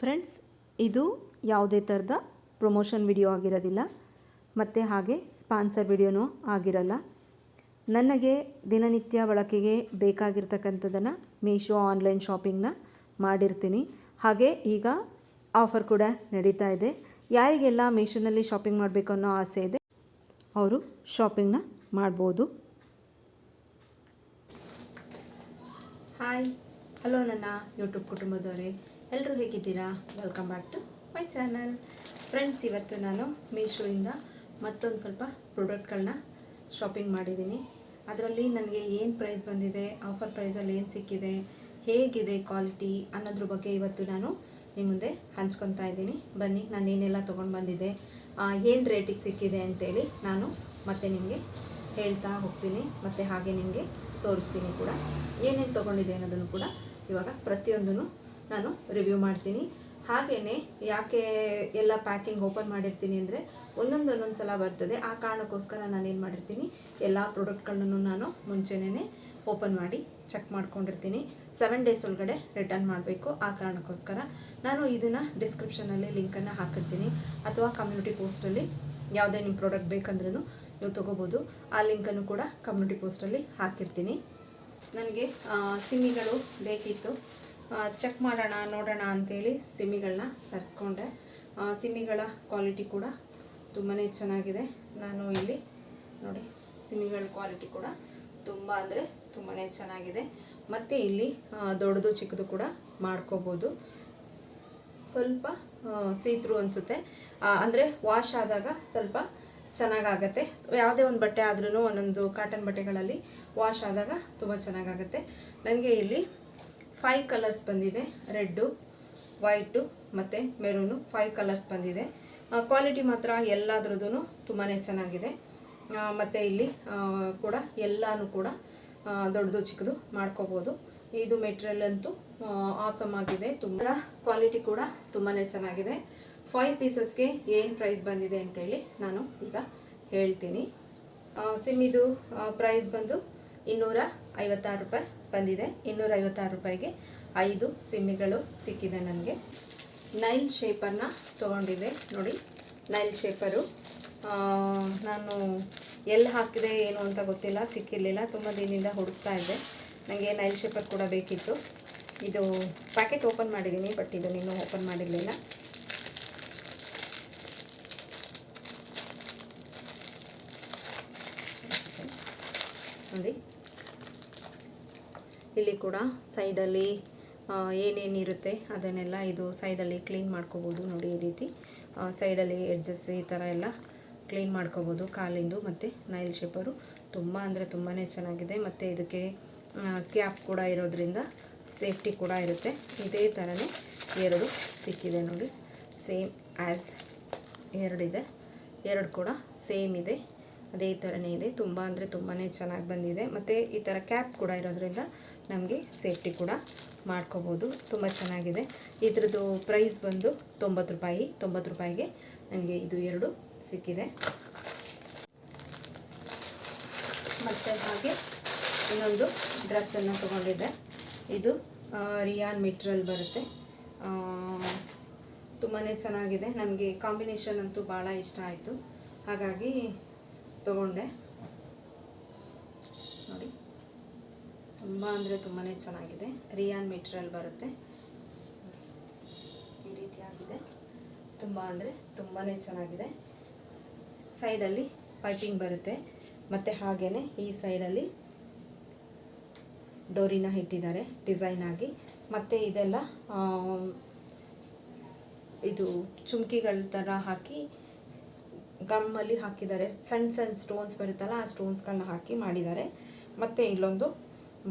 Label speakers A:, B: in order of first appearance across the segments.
A: Friends, ಇದು ಯಾವುದೇ ಥರದ ಪ್ರಮೋಷನ್ ವಿಡಿಯೋ ಆಗಿರೋದಿಲ್ಲ. ಮತ್ತು ಹಾಗೆ ಸ್ಪಾನ್ಸರ್ ವಿಡಿಯೋನೂ ಆಗಿರಲ್ಲ. ನನಗೆ ದಿನನಿತ್ಯ ಬಳಕೆಗೆ ಬೇಕಾಗಿರ್ತಕ್ಕಂಥದ್ದನ್ನು ಮೀಶೋ ಆನ್ಲೈನ್ ಶಾಪಿಂಗ್ನ ಮಾಡಿರ್ತೀನಿ. ಹಾಗೆ ಈಗ ಆಫರ್ ಕೂಡ ನಡೀತಾ ಇದೆ. ಯಾರಿಗೆಲ್ಲ ಮೀಶೋನಲ್ಲಿ ಶಾಪಿಂಗ್ ಮಾಡಬೇಕು ಅನ್ನೋ ಆಸೆ ಇದೆ, ಅವರು ಶಾಪಿಂಗ್ನ ಮಾಡ್ಬೋದು. ಹಾಯ್, ಹಲೋ ನನ್ನ ಯೂಟ್ಯೂಬ್ ಕುಟುಂಬದವರೇ. ಎಲ್ಲರೂ ಹೇಗಿದ್ದೀರಾ? Welcome back to my channel friends ಇವತ್ತು ನಾನು ಮೀಶೋಯಿಂದ ಮತ್ತೊಂದು ಸ್ವಲ್ಪ ಪ್ರಾಡಕ್ಟ್ಗಳನ್ನ ಶಾಪಿಂಗ್ ಮಾಡಿದ್ದೀನಿ. ಅದರಲ್ಲಿ ನನಗೆ ಏನು ಪ್ರೈಸ್ ಬಂದಿದೆ ಆಫರ್ ಪ್ರೈಸಲ್ಲಿ ಏನು ಸಿಕ್ಕಿದೆ, ಹೇಗಿದೆ ಕ್ವಾಲಿಟಿ ಅನ್ನೋದ್ರ ಬಗ್ಗೆ ಇವತ್ತು ನಾನು ನಿಮ್ಮ ಮುಂದೆ ಹಂಚ್ಕೊತಾ ಇದ್ದೀನಿ. ಬನ್ನಿ, ನಾನು ಏನೆಲ್ಲ ತೊಗೊಂಡು ಬಂದಿದ್ದೆ ಏನು ರೇಟಿಗೆ ಸಿಕ್ಕಿದೆ ಅಂತೇಳಿ ನಾನು ಮತ್ತೆ ನಿಮಗೆ ಹೇಳ್ತಾ ಹೋಗ್ತೀನಿ. ಮತ್ತು ಹಾಗೆ ನಿಮಗೆ ತೋರಿಸ್ತೀನಿ ಕೂಡ. ಏನೇನು ತೊಗೊಂಡಿದೆ ಅನ್ನೋದನ್ನು ಕೂಡ ಇವಾಗ ಪ್ರತಿಯೊಂದನ್ನು ನಾನು ರಿವ್ಯೂ ಮಾಡ್ತೀನಿ. ಹಾಗೆಯೇ ಯಾಕೆ ಎಲ್ಲ ಪ್ಯಾಕಿಂಗ್ ಓಪನ್ ಮಾಡಿರ್ತೀನಿ ಅಂದರೆ ಒಂದೊಂದು ಒಂದೊಂದು ಸಲ ಬರ್ತದೆ. ಆ ಕಾರಣಕ್ಕೋಸ್ಕರ ನಾನು ಏನು ಮಾಡಿರ್ತೀನಿ, ಎಲ್ಲ ಪ್ರಾಡಕ್ಟ್ಗಳನ್ನು ನಾನು ಮುಂಚೆನೇ ಓಪನ್ ಮಾಡಿ ಚೆಕ್ ಮಾಡ್ಕೊಂಡಿರ್ತೀನಿ. ಸೆವೆನ್ ಡೇಸ್ ಒಳಗಡೆ ರಿಟರ್ನ್ ಮಾಡಬೇಕು. ಆ ಕಾರಣಕ್ಕೋಸ್ಕರ ನಾನು ಇದನ್ನು ಡಿಸ್ಕ್ರಿಪ್ಷನಲ್ಲಿ ಲಿಂಕನ್ನು ಹಾಕಿರ್ತೀನಿ. ಅಥವಾ ಕಮ್ಯುನಿಟಿ ಪೋಸ್ಟಲ್ಲಿ ಯಾವುದೇ ನಿಮ್ಮ ಪ್ರಾಡಕ್ಟ್ ಬೇಕಂದ್ರೂ ನೀವು ತೊಗೋಬೋದು. ಆ ಲಿಂಕನ್ನು ಕೂಡ ಕಮ್ಯುನಿಟಿ ಪೋಸ್ಟಲ್ಲಿ ಹಾಕಿರ್ತೀನಿ. ನನಗೆ ಸಿಮ್ಮಿಗಳು ಬೇಕಿತ್ತು. ಚೆಕ್ ಮಾಡೋಣ, ನೋಡೋಣ ಅಂಥೇಳಿ ಸಿಮ್ಮಿಗಳನ್ನ ತರಿಸ್ಕೊಂಡೆ. ಸಿಮ್ಮಿಗಳ ಕ್ವಾಲಿಟಿ ಕೂಡ ತುಂಬಾ ಚೆನ್ನಾಗಿದೆ. ನಾನು ಇಲ್ಲಿ ನೋಡಿ ಸಿಮ್ಮಿಗಳ ಕ್ವಾಲಿಟಿ ಕೂಡ ತುಂಬ ಅಂದರೆ ತುಂಬಾ ಚೆನ್ನಾಗಿದೆ. ಮತ್ತು ಇಲ್ಲಿ ದೊಡ್ಡದು ಚಿಕ್ಕದು ಕೂಡ ಮಾಡ್ಕೋಬೋದು. ಸ್ವಲ್ಪ ಸೀತ್ರು ಅನಿಸುತ್ತೆ. ಅಂದರೆ ವಾಶ್ ಆದಾಗ ಸ್ವಲ್ಪ ಚೆನ್ನಾಗಾಗತ್ತೆ. ಯಾವುದೇ ಒಂದು ಬಟ್ಟೆ ಆದ್ರೂ ಒಂದೊಂದು ಕಾಟನ್ ಬಟ್ಟೆಗಳಲ್ಲಿ ವಾಶ್ ಆದಾಗ ತುಂಬ ಚೆನ್ನಾಗಾಗತ್ತೆ. ನನಗೆ ಇಲ್ಲಿ ಫೈವ್ ಕಲರ್ಸ್ ಬಂದಿದೆ. ರೆಡ್ಡು ವೈಟು ಮತ್ತು ಮೆರೂನು ಫೈವ್ ಕಲರ್ಸ್ ಬಂದಿದೆ. ಕ್ವಾಲಿಟಿ ಮಾತ್ರ ಎಲ್ಲದ್ರದ್ದು ತುಂಬಾ ಚೆನ್ನಾಗಿದೆ. ಮತ್ತು ಇಲ್ಲಿ ಕೂಡ ಎಲ್ಲನೂ ಕೂಡ ದೊಡ್ಡದು ಚಿಕ್ಕದು ಮಾಡ್ಕೋಬೋದು. ಇದು ಮೆಟೀರಿಯಲ್ ಅಂತೂ ಆಸಮ್ ಆಗಿದೆ. ತುಂಬ ಕ್ವಾಲಿಟಿ ಕೂಡ ತುಂಬಾ ಚೆನ್ನಾಗಿದೆ. ಫೈವ್ ಪೀಸಸ್ಗೆ ಏನು ಪ್ರೈಸ್ ಬಂದಿದೆ ಅಂತೇಳಿ ನಾನು ಈಗ ಹೇಳ್ತೀನಿ. ಸಿಮ್ ಇದು ಪ್ರೈಸ್ ಬಂದು ಇನ್ನೂರ ಐವತ್ತಾರು ರೂಪಾಯಿ ಬಂದಿದೆ. ಇನ್ನೂರ ಐವತ್ತಾರು ರೂಪಾಯಿಗೆ ಐದು ಸಿಮ್ಮಿಗಳು ಸಿಕ್ಕಿದೆ ನನಗೆ. ನೈಲ್ ಶೇಪನ್ನು ತೊಗೊಂಡಿದ್ದೆ ನೋಡಿ. Nail shaper. ನಾನು ಎಲ್ಲಿ ಹಾಕಿದೆ, ಏನು ಅಂತ ಗೊತ್ತಿಲ್ಲ, ಸಿಕ್ಕಿರಲಿಲ್ಲ. ತುಂಬ ದಿನದಿಂದ ಹುಡುಕ್ತಾ ಇದ್ದೆ. ನನಗೆ ನೈಲ್ ಶೇಪರ್ ಕೂಡ ಬೇಕಿತ್ತು. ಇದು ಪ್ಯಾಕೆಟ್ ಓಪನ್ ಮಾಡಿದ್ದೀನಿ, ಬಟ್ ಇದು ಇನ್ನೂ ಓಪನ್ ಮಾಡಿರಲಿಲ್ಲ ನೋಡಿ ಇಲ್ಲಿ ಕೂಡ ಸೈಡಲ್ಲಿ ಏನೇನಿರುತ್ತೆ ಅದನ್ನೆಲ್ಲ ಇದು ಸೈಡಲ್ಲಿ ಕ್ಲೀನ್ ಮಾಡ್ಕೋಬೋದು ನೋಡಿ ಈ ರೀತಿ. ಸೈಡಲ್ಲಿ ಎಡ್ಜಸ್ ಈ ಥರ ಎಲ್ಲ ಕ್ಲೀನ್ ಮಾಡ್ಕೋಬೋದು ಕಾಲಿಂದು ಮತ್ತು ನೈಲ್ ಶೇಪರು ತುಂಬ ಅಂದರೆ ತುಂಬಾ ಚೆನ್ನಾಗಿದೆ. ಮತ್ತು ಇದಕ್ಕೆ ಕ್ಯಾಪ್ ಕೂಡ ಇರೋದ್ರಿಂದ ಸೇಫ್ಟಿ ಕೂಡ ಇರುತ್ತೆ. ಇದೇ ಥರನೇ ಎರಡು ಸಿಕ್ಕಿದೆ ನೋಡಿ. ಸೇಮ್ ಆ್ಯಸ್ ಎರಡಿದೆ ಎರಡು ಕೂಡ ಸೇಮ್ ಇದೆ. ಅದೇ ಥರನೇ ಇದೆ. ತುಂಬ ಅಂದರೆ ತುಂಬಾ ಚೆನ್ನಾಗಿ ಬಂದಿದೆ. ಮತ್ತು ಈ ಥರ ಕ್ಯಾಪ್ ಕೂಡ ಇರೋದ್ರಿಂದ ನಮಗೆ ಸೇಫ್ಟಿ ಕೂಡ ಮಾಡ್ಕೋಬೋದು. ತುಂಬ ಚೆನ್ನಾಗಿದೆ. ಇದ್ರದ್ದು ಪ್ರೈಸ್ ಬಂದು ತೊಂಬತ್ತು ರೂಪಾಯಿ, ತೊಂಬತ್ತು ರೂಪಾಯಿಗೆ ನನಗೆ ಇದು ಎರಡು ಸಿಕ್ಕಿದೆ. ಮತ್ತು ಹಾಗೆ ಇನ್ನೊಂದು ಡ್ರೆಸ್ಸನ್ನು ತೊಗೊಂಡಿದ್ದೆ. ಇದು ರಿಯಾನ್ ಮೆಟ್ರಲ್ ಬರುತ್ತೆ. ತುಂಬಾ ಚೆನ್ನಾಗಿದೆ. ನನಗೆ ಕಾಂಬಿನೇಷನ್ ಅಂತೂ ಭಾಳ ಇಷ್ಟ ಆಯಿತು. ಹಾಗಾಗಿ ತೊಗೊಂಡೆ. ನೋಡಿ. ತುಂಬ ಅಂದರೆ ತುಂಬಾ ಚೆನ್ನಾಗಿದೆ. ರಿಯಾನ್ ಮೆಟೀರಿಯಲ್ ಬರುತ್ತೆ. ಈ ರೀತಿಯಾಗಿದೆ ತುಂಬ ಅಂದರೆ ತುಂಬಾ ಚೆನ್ನಾಗಿದೆ. ಸೈಡಲ್ಲಿ ಪೈಪಿಂಗ್ ಬರುತ್ತೆ. ಮತ್ತು ಹಾಗೆಯೇ ಈ ಸೈಡಲ್ಲಿ ಡೋರಿನ ಇಟ್ಟಿದ್ದಾರೆ, ಡಿಸೈನ್ ಆಗಿ. ಮತ್ತು ಇದೆಲ್ಲ ಇದು ಚುಮ್ಕಿಗಳ ಥರ ಹಾಕಿ ಗಮ್ಮಲ್ಲಿ ಹಾಕಿದ್ದಾರೆ. ಸಣ್ಣ ಸಣ್ಣ ಸ್ಟೋನ್ಸ್ ಬರುತ್ತಲ್ಲ, ಆ ಸ್ಟೋನ್ಸ್ಗಳನ್ನ ಹಾಕಿ ಮಾಡಿದ್ದಾರೆ. ಮತ್ತು ಇಲ್ಲೊಂದು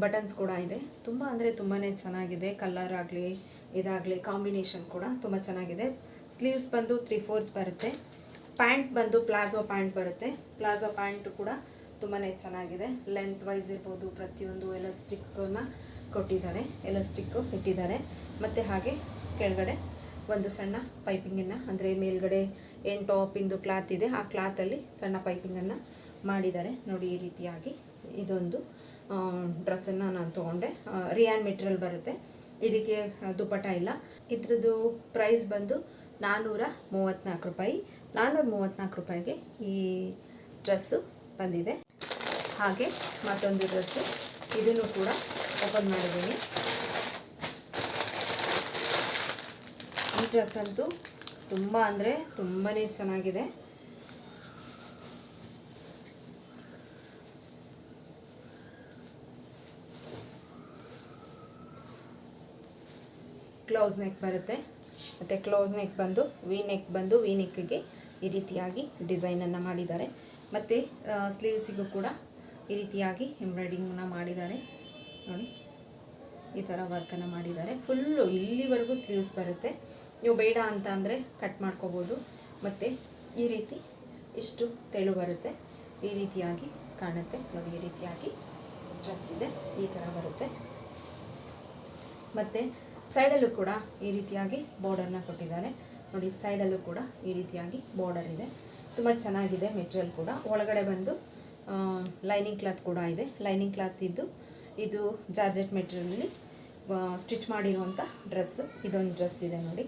A: ಬಟನ್ಸ್ ಕೂಡ ಇದೆ. ತುಂಬ ಅಂದರೆ ತುಂಬಾ ಚೆನ್ನಾಗಿದೆ. ಕಲರ್ ಆಗಲಿ, ಇದಾಗಲಿ ಕಾಂಬಿನೇಷನ್ ಕೂಡ ತುಂಬ ಚೆನ್ನಾಗಿದೆ. ಸ್ಲೀವ್ಸ್ ಬಂದು ತ್ರೀ ಫೋರ್ತ್ ಬರುತ್ತೆ. ಪ್ಯಾಂಟ್ ಬಂದು ಪ್ಲಾಜೋ ಪ್ಯಾಂಟ್ ಬರುತ್ತೆ. ಪ್ಲಾಜೋ ಪ್ಯಾಂಟ್ ಕೂಡ ತುಂಬಾ ಚೆನ್ನಾಗಿದೆ. ಲೆಂತ್ ವೈಸ್ ಇರ್ಬೋದು, ಪ್ರತಿಯೊಂದು ಎಲಾಸ್ಟಿಕ್ಕನ್ನು ಕೊಟ್ಟಿದ್ದಾರೆ. ಎಲಾಸ್ಟಿಕ್ಕು ಇಟ್ಟಿದ್ದಾರೆ. ಮತ್ತು ಹಾಗೆ ಕೆಳಗಡೆ ಒಂದು ಸಣ್ಣ ಪೈಪಿಂಗನ್ನು ಅಂದರೆ ಮೇಲ್ಗಡೆ ಏನು ಟಾಪಿಂದು ಕ್ಲಾತ್ ಇದೆ. ಆ ಕ್ಲಾತಲ್ಲಿ ಸಣ್ಣ ಪೈಪಿಂಗನ್ನು ಮಾಡಿದ್ದಾರೆ. ನೋಡಿ, ಈ ರೀತಿಯಾಗಿ ಇದೊಂದು ಡ್ರೆಸ್ಸನ್ನು ನಾನು ತೊಗೊಂಡೆ. ರಿಯಾನ್ ಮೆಟೀರಿಯಲ್ ಬರುತ್ತೆ. ಇದಕ್ಕೆ ದುಪ್ಪಟ ಇಲ್ಲ. ಇದ್ರದ್ದು ಪ್ರೈಸ್ ಬಂದು ನಾನ್ನೂರ ಮೂವತ್ತ್ನಾಲ್ಕು ರೂಪಾಯಿ. ನಾನ್ನೂರ ಮೂವತ್ತ್ನಾಲ್ಕು ರೂಪಾಯಿಗೆ ಈ ಡ್ರೆಸ್ಸು ಬಂದಿದೆ. ಹಾಗೆ ಮತ್ತೊಂದು ಡ್ರೆಸ್ಸು. ಇದನ್ನು ಕೂಡ ಓಪನ್ ಮಾಡಿದ್ದೀನಿ. ಈ ಡ್ರೆಸ್ ಅಂತೂ ತುಂಬ ಅಂದರೆ ತುಂಬಾ ಚೆನ್ನಾಗಿದೆ. ಕ್ಲೋಸ್ ನೆಕ್ ಬರುತ್ತೆ. ಮತ್ತು ಕ್ಲೋಸ್ ನೆಕ್ ಬಂದು ವಿ ನೆಕ್ ಬಂದು ವಿ ನೆಕ್ಗೆ ಈ ರೀತಿಯಾಗಿ ಡಿಸೈನನ್ನು ಮಾಡಿದ್ದಾರೆ. ಮತ್ತು ಸ್ಲೀವ್ಸಿಗೂ ಕೂಡ ಈ ರೀತಿಯಾಗಿ ಎಂಬ್ರಾಯ್ಡಿಂಗನ್ನ ಮಾಡಿದ್ದಾರೆ. ನೋಡಿ, ಈ ಥರ ವರ್ಕನ್ನು ಮಾಡಿದ್ದಾರೆ. ಫುಲ್ಲು ಇಲ್ಲಿವರೆಗೂ ಸ್ಲೀವ್ಸ್ ಬರುತ್ತೆ. ನೀವು ಬೇಡ ಅಂತ ಅಂದರೆ ಕಟ್ ಮಾಡ್ಕೋಬೋದು. ಮತ್ತು ಈ ರೀತಿ ಇಷ್ಟು ತೆಳು ಬರುತ್ತೆ. ಈ ರೀತಿಯಾಗಿ ಕಾಣುತ್ತೆ. ನೋಡಿ, ಈ ರೀತಿಯಾಗಿ ಡ್ರೆಸ್ ಇದೆ. ಈ ಥರ ಬರುತ್ತೆ. ಮತ್ತು ಸೈಡಲ್ಲೂ ಕೂಡ ಈ ರೀತಿಯಾಗಿ ಬಾರ್ಡರ್ನ ಕೊಟ್ಟಿದ್ದಾರೆ. ನೋಡಿ ಸೈಡಲ್ಲೂ ಕೂಡ ಈ ರೀತಿಯಾಗಿ ಬಾರ್ಡರ್ ಇದೆ. ತುಂಬ ಚೆನ್ನಾಗಿದೆ ಮೆಟೀರಿಯಲ್ ಕೂಡ. ಒಳಗಡೆ ಬಂದು ಲೈನಿಂಗ್ ಕ್ಲಾತ್ ಕೂಡ ಇದೆ. ಲೈನಿಂಗ್ ಕ್ಲಾತ್ ಇದ್ದು, ಇದು ಜಾರ್ಜೆಟ್ ಮೆಟೀರಿಯಲಲ್ಲಿ ಸ್ಟಿಚ್ ಮಾಡಿರುವಂಥ ಡ್ರೆಸ್ಸು ಇದೊಂದು ಡ್ರೆಸ್ ಇದೆ ನೋಡಿ.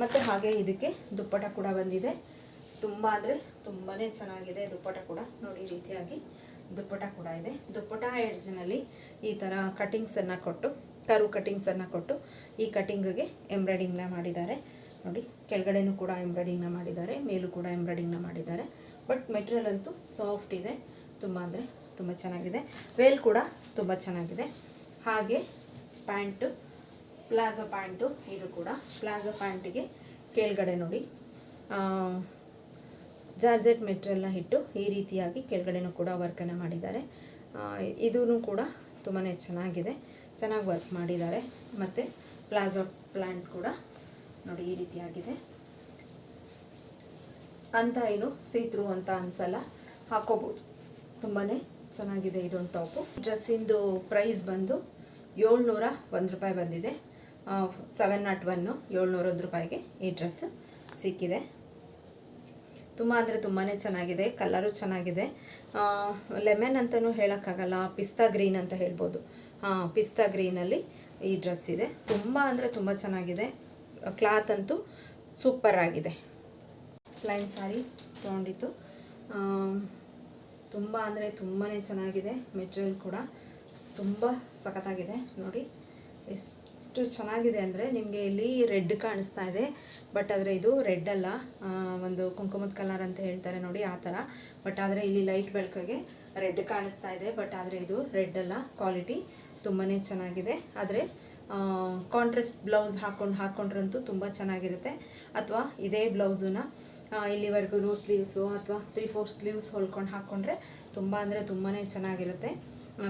A: ಮತ್ತು ಹಾಗೆ ಇದಕ್ಕೆ ದುಪ್ಪಟ ಕೂಡ ಬಂದಿದೆ. ತುಂಬ ಅಂದರೆ ತುಂಬಾ ಚೆನ್ನಾಗಿದೆ ದುಪ್ಪಟ ಕೂಡ. ನೋಡಿ ಈ ರೀತಿಯಾಗಿ ದುಪ್ಪಟ ಕೂಡ ಇದೆ. ದುಪ್ಪಟ ಎಡ್ಜ್ನಲ್ಲಿ ಈ ಥರ ಕಟಿಂಗ್ಸನ್ನು ಕೊಟ್ಟು, ಕರು ಕಟಿಂಗ್ಸನ್ನು ಕೊಟ್ಟು ಈ ಕಟಿಂಗಿಗೆ ಎಂಬ್ರಾಯ್ಡಿಂಗ್ನ ಮಾಡಿದ್ದಾರೆ. ನೋಡಿ, ಕೆಳಗಡೆನೂ ಕೂಡ ಎಂಬ್ರಾಯ್ಡಿಂಗ್ನ ಮಾಡಿದ್ದಾರೆ, ಮೇಲೂ ಕೂಡ ಎಂಬ್ರಾಯ್ಡಿಂಗ್ನ ಮಾಡಿದ್ದಾರೆ. ಬಟ್ ಮೆಟೀರಿಯಲ್ ಅಂತೂ ಸಾಫ್ಟ್ ಇದೆ. ತುಂಬ ಅಂದರೆ ತುಂಬ ಚೆನ್ನಾಗಿದೆ. ವೇಲ್ ಕೂಡ ತುಂಬ ಚೆನ್ನಾಗಿದೆ. ಹಾಗೆ ಪ್ಯಾಂಟು ಪ್ಲಾಜೋ ಪ್ಯಾಂಟು, ಇದು ಕೂಡ. ಪ್ಲಾಜೋ ಪ್ಯಾಂಟಿಗೆ ಕೆಳಗಡೆ ನೋಡಿ. ಜಾರ್ಜೆಟ್ ಮೆಟೀರಿಯಲ್ನ ಇಟ್ಟು ಈ ರೀತಿಯಾಗಿ ಕೆಳಗಡೆನೂ ಕೂಡ ವರ್ಕನ್ನು ಮಾಡಿದ್ದಾರೆ. ಇದೂ ಕೂಡ ತುಂಬಾ ಚೆನ್ನಾಗಿದೆ. ಚೆನ್ನಾಗಿ ವರ್ಕ್ ಮಾಡಿದ್ದಾರೆ. ಮತ್ತು ಪ್ಲಾಜೋ ಪ್ಲ್ಯಾಂಟ್ ಕೂಡ ನೋಡಿ ಈ ರೀತಿಯಾಗಿದೆ. ಅಂತ ಏನು ಸೀತ್ರು ಅಂತ ಅನ್ಸಲ್ಲ. ಹಾಕೋಬೋದು. ತುಂಬಾ ಚೆನ್ನಾಗಿದೆ ಇದೊಂದು ಟಾಪು. ಡ್ರೆಸ್ಸಿಂದು ಪ್ರೈಸ್ ಬಂದು ಏಳ್ನೂರ ಒಂದು ರೂಪಾಯಿ ಬಂದಿದೆ. ಸೆವೆನ್ ನಾಟ್ ಒನ್ನು ಏಳ್ನೂರ ರೂಪಾಯಿಗೆ ಈ ಡ್ರೆಸ್ ಸಿಕ್ಕಿದೆ. ತುಂಬ ಅಂದರೆ ತುಂಬಾ ಚೆನ್ನಾಗಿದೆ ಕಲರು ಚೆನ್ನಾಗಿದೆ. ಲೆಮನ್ ಅಂತಲೂ ಹೇಳೋಕ್ಕಾಗಲ್ಲ, ಪಿಸ್ತಾ ಗ್ರೀನ್ ಅಂತ ಹೇಳ್ಬೋದು. ಹಾಂ ಪಿಸ್ತಾ ಗ್ರೀನಲ್ಲಿ ಈ ಡ್ರೆಸ್ ಇದೆ. ತುಂಬ ಅಂದರೆ ತುಂಬ ಚೆನ್ನಾಗಿದೆ. ಕ್ಲಾತ್ ಅಂತೂ ಸೂಪರ್ ಆಗಿದೆ. ಪ್ಲೈನ್ ಸಾರಿ ತೊಗೊಂಡಿತ್ತು ತುಂಬ ಅಂದರೆ ತುಂಬಾ ಚೆನ್ನಾಗಿದೆ. ಮೆಟೀರಿಯಲ್ ಕೂಡ ತುಂಬ ಸಖತ್ತಾಗಿದೆ. ನೋಡಿ, ಎಷ್ಟು ಚೆನ್ನಾಗಿದೆ ಅಂದರೆ ನಿಮಗೆ ಇಲ್ಲಿ ರೆಡ್ ಕಾಣಿಸ್ತಾ ಇದೆ. ಬಟ್ ಆದರೆ ಇದು ರೆಡ್ ಅಲ್ಲ. ಒಂದು ಕುಂಕುಮದ ಕಲರ್ ಅಂತ ಹೇಳ್ತಾರೆ ನೋಡಿ ಆ ಥರ ಬಟ್ ಆದರೆ ಇಲ್ಲಿ ಲೈಟ್ ಬೆಳಕಿಗೆ ರೆಡ್ ಕಾಣಿಸ್ತಾ ಇದೆ. ಬಟ್ ಆದರೆ ಇದು ರೆಡ್ ಅಲ್ಲ. ಕ್ವಾಲಿಟಿ ತುಂಬಾ ಚೆನ್ನಾಗಿದೆ. ಆದರೆ ಕಾಂಟ್ರಾಸ್ಟ್ ಬ್ಲೌಸ್ ಹಾಕ್ಕೊಂಡು ಹಾಕ್ಕೊಂಡ್ರಂತೂ ತುಂಬ ಚೆನ್ನಾಗಿರುತ್ತೆ. ಅಥವಾ ಇದೇ ಬ್ಲೌಸನ್ನ ಇಲ್ಲಿವರೆಗೂ ಸ್ಲೀವ್ಸು ಅಥವಾ ತ್ರೀ ಫೋರ್ ಸ್ಲೀವ್ಸ್ ಹೊಲ್ಕೊಂಡು ಹಾಕ್ಕೊಂಡ್ರೆ ತುಂಬ ಅಂದರೆ ತುಂಬಾ ಚೆನ್ನಾಗಿರುತ್ತೆ.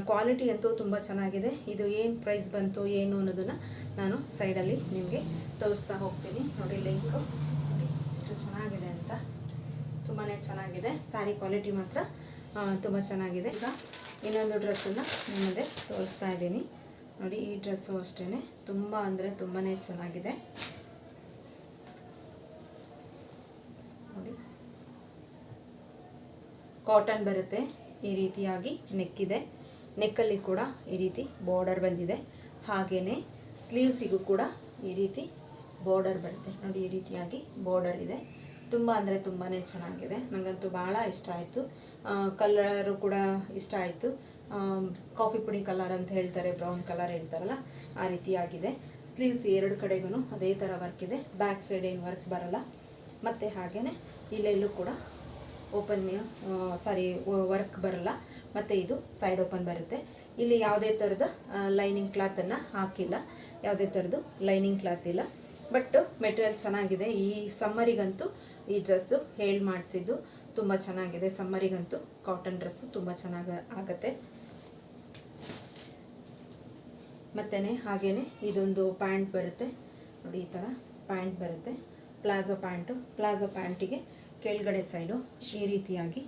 A: ಕ್ವಾಲಿಟಿ ಅಂತೂ ತುಂಬ ಚೆನ್ನಾಗಿದೆ. ಇದು ಏನು ಪ್ರೈಸ್ ಬಂತು, ಏನು ಅನ್ನೋದನ್ನು ನಾನು ಸೈಡಲ್ಲಿ ನಿಮಗೆ ತೋರಿಸ್ತಾ ಹೋಗ್ತೀನಿ. ನೋಡಿ ಲಿಂಕು ನೋಡಿ ಎಷ್ಟು ಚೆನ್ನಾಗಿದೆ ಅಂತ. ತುಂಬಾ ಚೆನ್ನಾಗಿದೆ. ಸ್ಯಾರಿ ಕ್ವಾಲಿಟಿ ಮಾತ್ರ ತುಂಬ ಚೆನ್ನಾಗಿದೆ. ಈಗ ಇನ್ನೊಂದು ಡ್ರೆಸ್ಸನ್ನು ನಿಮ್ಮದೇ ಮುಂದೆ ತೋರಿಸ್ತಾ ಇದ್ದೀನಿ. ನೋಡಿ, ಈ ಡ್ರೆಸ್ಸು ಅಷ್ಟೇ ತುಂಬ ಅಂದರೆ ತುಂಬಾ ಚೆನ್ನಾಗಿದೆ. ನೋಡಿ. ಕಾಟನ್ ಬರುತ್ತೆ. ಈ ರೀತಿಯಾಗಿ ನೆಕ್ಕಿದೆ. ನೆಕ್ಕಲ್ಲಿ ಕೂಡ ಈ ರೀತಿ ಬಾರ್ಡರ್ ಬಂದಿದೆ. ಹಾಗೆಯೇ ಸ್ಲೀವ್ಸಿಗೂ ಕೂಡ ಈ ರೀತಿ ಬಾರ್ಡರ್ ಬರುತ್ತೆ. ನೋಡಿ, ಈ ರೀತಿಯಾಗಿ ಬಾರ್ಡರ್ ಇದೆ. ತುಂಬ ಅಂದರೆ ತುಂಬಾ ಚೆನ್ನಾಗಿದೆ. ನನಗಂತೂ ಭಾಳ ಇಷ್ಟ ಆಯಿತು. ಕಲರು ಕೂಡ ಇಷ್ಟ ಆಯಿತು. ಕಾಫಿ ಪುಡಿ ಕಲರ್ ಅಂತ ಹೇಳ್ತಾರೆ ಬ್ರೌನ್ ಕಲರ್ ಹೇಳ್ತಾರಲ್ಲ, ಆ ರೀತಿಯಾಗಿದೆ. ಸ್ಲೀವ್ಸ್ ಎರಡು ಕಡೆಗೂ ಅದೇ ಥರ ವರ್ಕ್ ಇದೆ. ಬ್ಯಾಕ್ ಸೈಡ್ ಏನು ವರ್ಕ್ ಬರಲ್ಲ. ಮತ್ತು ಹಾಗೆಯೇ ಇಲ್ಲೆಲ್ಲೂ ಕೂಡ ಓಪನ್ ಸಾರಿ ವರ್ಕ್ ಬರಲ್ಲ. ಮತ್ತು ಇದು ಸೈಡ್ ಓಪನ್ ಬರುತ್ತೆ. ಇಲ್ಲಿ ಯಾವುದೇ ಥರದ ಲೈನಿಂಗ್ ಕ್ಲಾತನ್ನು ಹಾಕಿಲ್ಲ. ಯಾವುದೇ ಥರದ್ದು ಲೈನಿಂಗ್ ಕ್ಲಾತ್ ಇಲ್ಲ. ಬಟ್ ಮೆಟೀರಿಯಲ್ ಚೆನ್ನಾಗಿದೆ. ಈ ಸಮ್ಮರಿಗಂತೂ ಈ ಡ್ರೆಸ್ಸು ಹೇಳಿ ಮಾಡಿಸಿದ್ದು ತುಂಬ ಚೆನ್ನಾಗಿದೆ. ಸಮ್ಮರಿಗಂತೂ ಕಾಟನ್ ಡ್ರೆಸ್ಸು ತುಂಬ ಚೆನ್ನಾಗಿ ಆಗುತ್ತೆ. ಮತ್ತೇ ಹಾಗೆಯೇ ಇದೊಂದು ಪ್ಯಾಂಟ್ ಬರುತ್ತೆ. ನೋಡಿ ಈ ಥರ ಪ್ಯಾಂಟ್ ಬರುತ್ತೆ. ಪ್ಲಾಜೋ ಪ್ಯಾಂಟು ಪ್ಲಾಜೋ ಪ್ಯಾಂಟಿಗೆ ಕೆಳಗಡೆ ಸೈಡು ಈ ರೀತಿಯಾಗಿ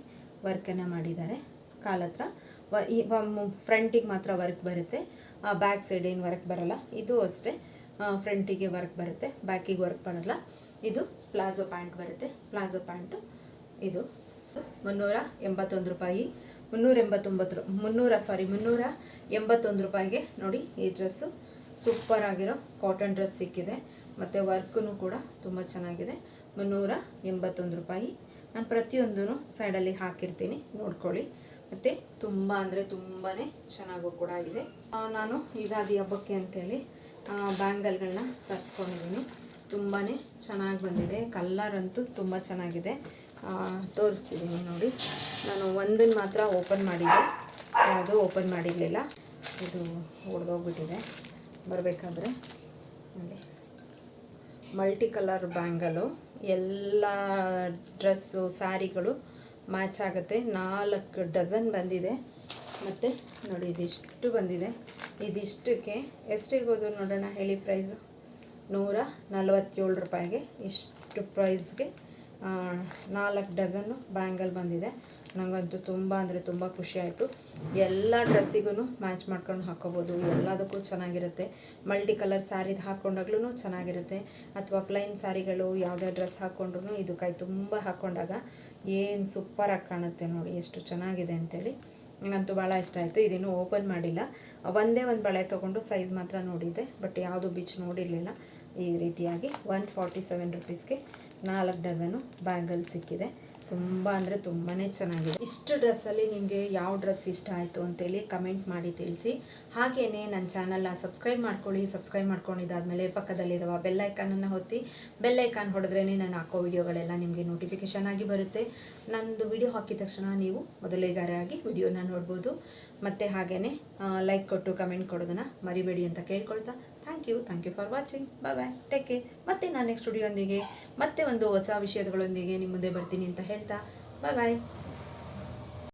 A: ವರ್ಕನ್ನು ಮಾಡಿದ್ದಾರೆ. ಕಾಲತ್ರ ಹತ್ರ. ಫ್ರಂಟಿಗೆ ಮಾತ್ರ ವರ್ಕ್ ಬರುತ್ತೆ. ಬ್ಯಾಕ್ ಸೈಡ್ ಏನು ವರ್ಕ್ ಬರಲ್ಲ. ಇದು ಅಷ್ಟೇ. ಫ್ರಂಟಿಗೆ ವರ್ಕ್ ಬರುತ್ತೆ. ಬ್ಯಾಕಿಗೆ ವರ್ಕ್ ಬರಲ್ಲ. ಇದು ಪ್ಲಾಜೋ ಪ್ಯಾಂಟ್ ಬರುತ್ತೆ. ಪ್ಲಾಜೋ ಪ್ಯಾಂಟು ಇದು. ಮುನ್ನೂರ ಎಂಬತ್ತೊಂದು ರೂಪಾಯಿ. ಮುನ್ನೂರ ಎಂಬತ್ತೊಂಬತ್ತು ಮುನ್ನೂರ, ಸಾರಿ, ಮುನ್ನೂರ ಎಂಬತ್ತೊಂದು ರೂಪಾಯಿಗೆ ನೋಡಿ ಈ ಡ್ರೆಸ್ಸು. ಸೂಪರ್ ಆಗಿರೋ ಕಾಟನ್ ಡ್ರೆಸ್ ಸಿಕ್ಕಿದೆ. ಮತ್ತು ವರ್ಕೂ ಕೂಡ ತುಂಬ ಚೆನ್ನಾಗಿದೆ. ಮುನ್ನೂರ ಎಂಬತ್ತೊಂದು ರೂಪಾಯಿ. ನಾನು ಪ್ರತಿಯೊಂದೂ ಸೈಡಲ್ಲಿ ಹಾಕಿರ್ತೀನಿ. ನೋಡ್ಕೊಳ್ಳಿ. ಮತ್ತು ತುಂಬ ಅಂದರೆ ತುಂಬಾ ಚೆನ್ನಾಗೂ ಕೂಡ ಇದೆ ನಾನು ಯುಗಾದಿ ಹಬ್ಬಕ್ಕೆ ಅಂತೇಳಿ ಬ್ಯಾಂಗಲ್ಗಳನ್ನ ತರಿಸ್ಕೊಂಡಿದ್ದೀನಿ ತುಂಬಾ ಚೆನ್ನಾಗಿ ಬಂದಿದೆ. ಕಲ್ಲರ್ ಅಂತೂ ತುಂಬ ಚೆನ್ನಾಗಿದೆ. ತೋರಿಸ್ತಿದ್ದೀನಿ ನೋಡಿ. ನಾನು ಒಂದನ್ನು ಮಾತ್ರ ಓಪನ್ ಮಾಡಿದ್ದೆ. ಯಾವುದೂ ಓಪನ್ ಮಾಡಿರಲಿಲ್ಲ. ಇದು ಹೊಡೆದೋಗ್ಬಿಟ್ಟಿದೆ ಬರಬೇಕಾದ್ರೆ ನೋಡಿ. ಮಲ್ಟಿ ಕಲರ್ ಬ್ಯಾಂಗಲು ಎಲ್ಲ ಡ್ರೆಸ್ಸು ಸ್ಯಾರಿಗಳು ಮ್ಯಾಚ್ ಆಗುತ್ತೆ. ನಾಲ್ಕು ಡಜನ್ ಬಂದಿದೆ. ಮತ್ತು ನೋಡಿ, ಇದಿಷ್ಟು ಬಂದಿದೆ. ಇದಿಷ್ಟಕ್ಕೆ ಎಷ್ಟಿರ್ಬೋದು ನೋಡೋಣ, ಹೇಳಿ ಪ್ರೈಸು? ನೂರ ನಲ್ವತ್ತೇಳು ರೂಪಾಯಿಗೆ ಇಷ್ಟು ಪ್ರೈಸ್ಗೆ ನಾಲ್ಕು ಡಜನ್ನು ಬ್ಯಾಂಗಲ್ ಬಂದಿದೆ. ನನಗಂತೂ ತುಂಬ ಅಂದರೆ ತುಂಬ ಖುಷಿಯಾಯಿತು ಎಲ್ಲ ಡ್ರೆಸ್ಸಿಗೂ ಮ್ಯಾಚ್ ಮಾಡ್ಕೊಂಡು ಹಾಕೋಬೋದು. ಎಲ್ಲದಕ್ಕೂ ಚೆನ್ನಾಗಿರುತ್ತೆ. ಮಲ್ಟಿ ಕಲರ್ ಸ್ಯಾರಿದು ಹಾಕ್ಕೊಂಡಾಗ್ಲೂ ಚೆನ್ನಾಗಿರುತ್ತೆ. ಅಥವಾ ಪ್ಲೈನ್ ಸ್ಯಾರಿಗಳು, ಯಾವುದೇ ಡ್ರೆಸ್ ಹಾಕ್ಕೊಂಡ್ರು ಇದು ಕೈ ತುಂಬ ಹಾಕ್ಕೊಂಡಾಗ ಏನು ಸೂಪರಾಗಿ ಕಾಣುತ್ತೆ ನೋಡಿ, ಎಷ್ಟು ಚೆನ್ನಾಗಿದೆ ಅಂತೇಳಿ. ನನಗಂತೂ ಭಾಳ ಇಷ್ಟ ಆಯಿತು ಇದೇನು ಓಪನ್ ಮಾಡಿಲ್ಲ. ಒಂದೇ ಒಂದು ಬಳೆ ತೊಗೊಂಡು ಸೈಜ್ ಮಾತ್ರ ನೋಡಿದ್ದೆ ಬಟ್ ಯಾವುದು ಬಿಚ್ ನೋಡಿರಲಿಲ್ಲ. ಈ ರೀತಿಯಾಗಿ ಒನ್ ಫಾರ್ಟಿ ಸೆವೆನ್ ರುಪೀಸ್ಗೆ ನಾಲ್ಕು ಡಜನು ಬ್ಯಾಂಗಲ್ ಸಿಕ್ಕಿದೆ. ತುಂಬ ಅಂದರೆ ತುಂಬಾ ಚೆನ್ನಾಗಿದೆ. ಇಷ್ಟು ಡ್ರೆಸ್ಸಲ್ಲಿ ನಿಮಗೆ ಯಾವ ಡ್ರೆಸ್ ಇಷ್ಟ ಆಯಿತು ಅಂತೇಳಿ ಕಮೆಂಟ್ ಮಾಡಿ ತಿಳಿಸಿ. ಹಾಗೆಯೇ ನನ್ನ ಚಾನಲ್ನ ಸಬ್ಸ್ಕ್ರೈಬ್ ಮಾಡ್ಕೊಳ್ಳಿ. ಸಬ್ಸ್ಕ್ರೈಬ್ ಮಾಡ್ಕೊಂಡಿದ್ದಾದಮೇಲೆ ಪಕ್ಕದಲ್ಲಿರುವ ಬೆಲ್ಲೈಕಾನನ್ನು ಒತ್ತಿ. ಬೆಲ್ಲೈಕಾನ್ ಹೊಡೆದ್ರೇ ನಾನು ಹಾಕೋ ವಿಡಿಯೋಗಳೆಲ್ಲ ನಿಮಗೆ ನೋಟಿಫಿಕೇಷನ್ ಆಗಿ ಬರುತ್ತೆ. ನಂದು ವಿಡಿಯೋ ಹಾಕಿದ ತಕ್ಷಣ ನೀವು ಮೊದಲೇಗಾರಾಗಿ ವಿಡಿಯೋನ ನೋಡ್ಬೋದು. ಮತ್ತು ಹಾಗೆಯೇ ಲೈಕ್ ಕೊಟ್ಟು ಕಮೆಂಟ್ ಕೊಡೋದನ್ನು ಮರಿಬೇಡಿ ಅಂತ ಕೇಳ್ಕೊಳ್ತಾ thank you thank you for watching bye bye take care ಮತ್ತೆ ನಾನು ನೆಕ್ಸ್ಟ್ ಸ್ಟುಡಿಯೋಂದಿಗೆ ಮತ್ತೆ ಒಂದು ಹೊಸ ವಿಷಯಗಳೊಂದಿಗೆ ನಿಮ್ಮ ಮುಂದೆ ಬರ್ತೀನಿ ಅಂತ ಹೇಳ್ತಾ. ಬಾಯ್ ಬಾಯ್